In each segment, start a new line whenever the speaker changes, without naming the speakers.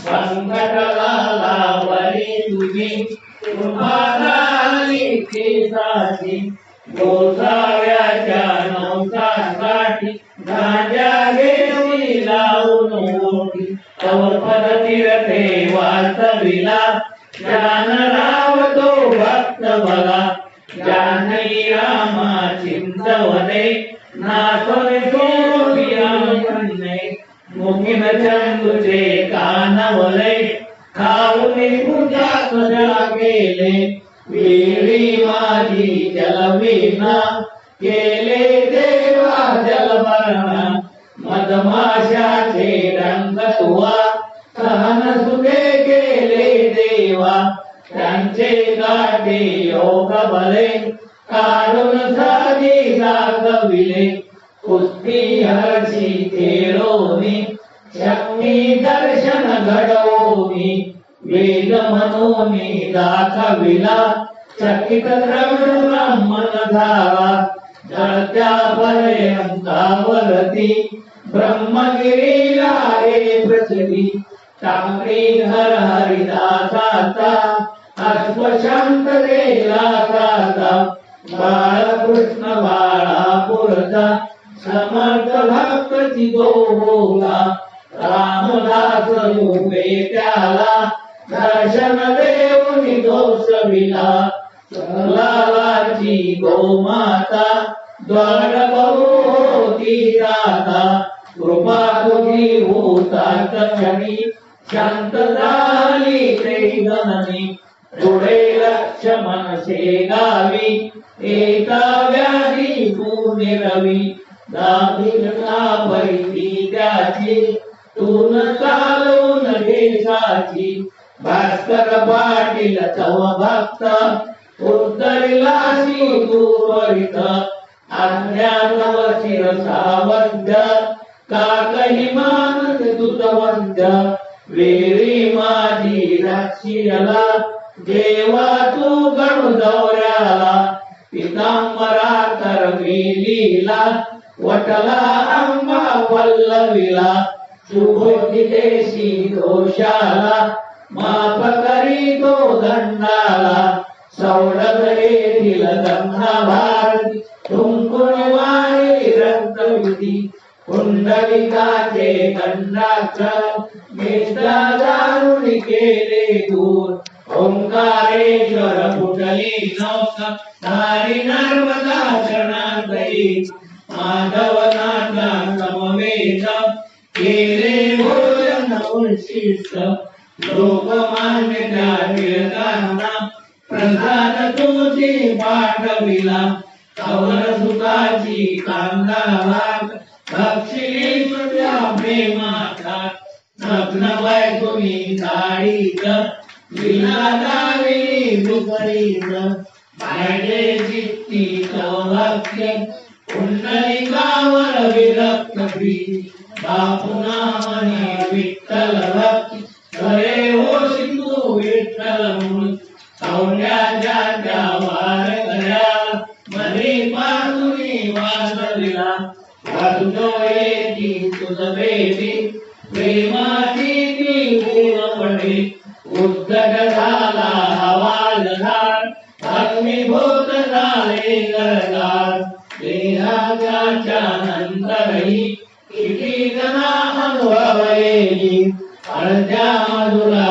संकटला वरी तुझी कृपादाली गोसाव्याच्या नवसासाठी राजा घेऊन लावून मोठी तव पद तीर्थे वाचविला. ज्ञान रावतो भक्त भला जानई रामा चिंतवने कानवले खाऊन पूजा सजा केले वेळी माझी जलविना केले देवा जलभरणा मधमाशाचे रंग तुवा सहन सुखे गेले देवा त्यांचे गाठे योग बले काढून साधी जागविले कुस्ती हरशी खेळोनी. शक्ती दर्शन घडवोनी वेद मनोनी दाखविला चकित द्रविड ब्राह्मण धावा जळत्या पर्यंतावरती ब्रह्मगिरीला रे पृथ्वी. टाकरी हर हरिदासाचा अश्वशांत देला साता बाळकृष्ण बाळापुरता. समर्थ भक्त चितो बोला रामदास उभे त्याला दर्शन देऊन दोषविला लालाची गोमाता द्वार होती दाता कृपा तुझी होता क्षणी शांत झाली ते जननी पुढे लक्ष मनसे गावी एका व्याधी पूर्णे रवी दाभिका पैती त्याची पाटील तव भक्त उद्धरिलाशी दूरवरित अज्ञानव शिरसावंत काकही मानस तुतवंत वेरी माझी राक्षीला. देवा तू गणू दौऱ्याला पितांबरा वटला दोषाला माफ करी तो दंडाला सवडत येथील गंगा भारती तुमकुन वारी रक्तविधी कुंडलिकाचे कंडाकर निष्ठा दारुणी केले दूर ओंकारेश्वर कुटली नौक. नारी नर्मदा शरणागई माधव नाथा समवेश केले भोजन उशिष्ट लोकमान्य त्या टिळकांना प्रसाद तुझी पाठविला कवर सुताची कांदा भाग बक्षिली तुझ्या प्रेमाचा नग्न बाय तुम्ही साडीच विलादावी दुपरीच पाहिजे चित्ती सौभाग्य पुंडलिकावर विरक्त भी बापुना म्हणे विठ्ठल भक्ती मध्ये पाजुनी वाजविला. वाजतो येती तुझ बेबी. प्रेमाची ती गुण पडे उद्धट झाला हवाल झाड अग्निभूत झाले गरदार देहाच्या नंतरही किती जना अनुभव येईल अर्ध्या मधुरा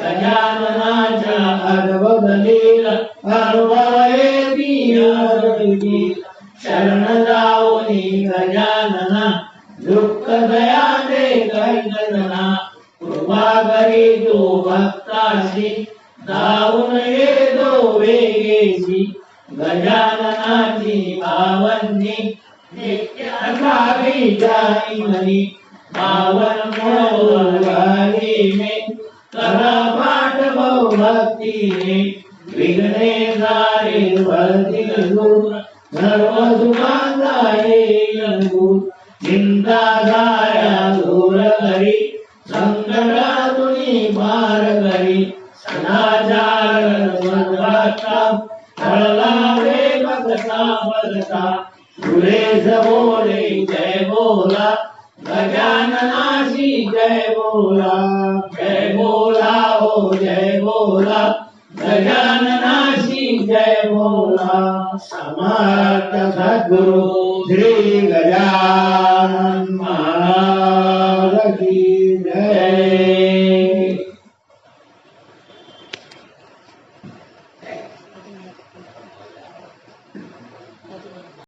गजाननाच्या अर्भगलील अनुभवलेती आरती शरण जाऊनी गजानना दुःख दया दे गजना कृपा करी तो भक्ताशी जाऊन येतो वेगेशी. गजाननाची भावनी नित्यासावी जाई मनी पावन मोरी में करा पाठ विघ्ने सारे वर्धिल दूर सर्व सुखांचा येईल चिंता दूर करी संकटातुनी पार करी सदाचार सर्वाचा फळला रे बघता जय। जय बोला हो जय बोला गजाननाशी जय बोला सद्गुरु श्री गजानन महाराज